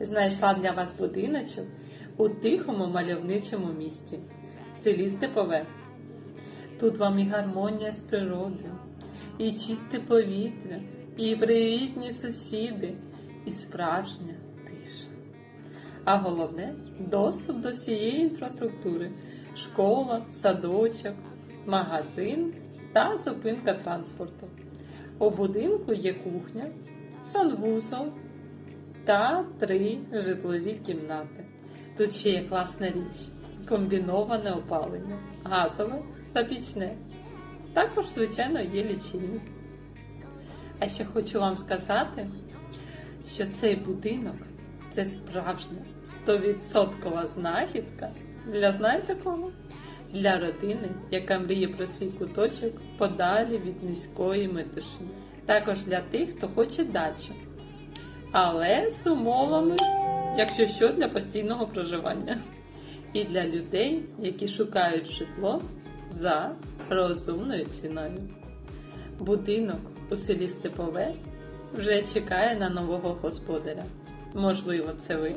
знайшла для вас будиночок у тихому мальовничому місті, селі Степове. Тут вам і гармонія з природою, і чисте повітря, і привітні сусіди, і справжня тиша. А головне доступ до всієї інфраструктури: школа, садочок, магазин та зупинка транспорту. У будинку є кухня, санвузол та три житлові кімнати. Тут ще є класна річ: комбіноване опалення, газове та пічне. Також, звичайно, є лічильник. А ще хочу вам сказати, що цей будинок це справжня 100% знахідка для знаєте кого? Для родини, яка мріє про свій куточок подалі від міської метушні. Також для тих, хто хоче дачу. Але з умовами, якщо що, для постійного проживання. І для людей, які шукають житло за розумною ціною. Будинок у селі Степове вже чекає на нового господаря. Можливо, це ви?